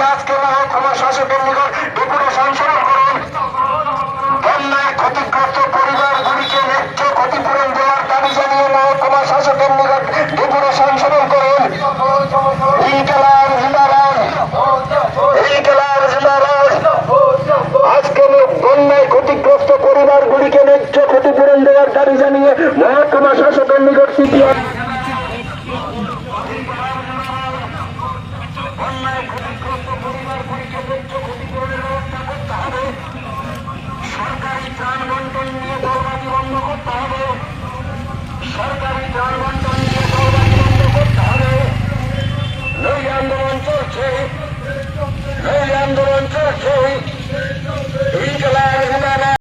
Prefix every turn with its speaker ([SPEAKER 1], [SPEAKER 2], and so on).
[SPEAKER 1] দাবি জানিয়ে আজকে মহকুমা শাসকের নিকট ডেপুটেশন স্মরণ করুন। বন্যায় ক্ষতিগ্রস্ত পরিবারগুলিকে ন্যায্য ক্ষতিপূরণ দেওয়ার দাবি জানিয়ে মহকুমা শাসকের নিকট ডেপুটেশন স্মরণ করুন। ক্ষতিগ্রস্ত পরিবারগুলিকে ন্যায্য ক্ষতিপূরণ দেওয়ার দাবি জানিয়ে মহকুমা শাসকের নিকট সিপিআই বন্যায় ক্ষতিগ্রস্ত পরিবারগুলিকে ন্যায্য ক্ষতিপূরণের ব্যবস্থা করতে হবে সরকারি ত্রাণ বন্টন নিয়ে দৌড়াটি বন্ধ করতে হবে। সরকারি ত্রাণ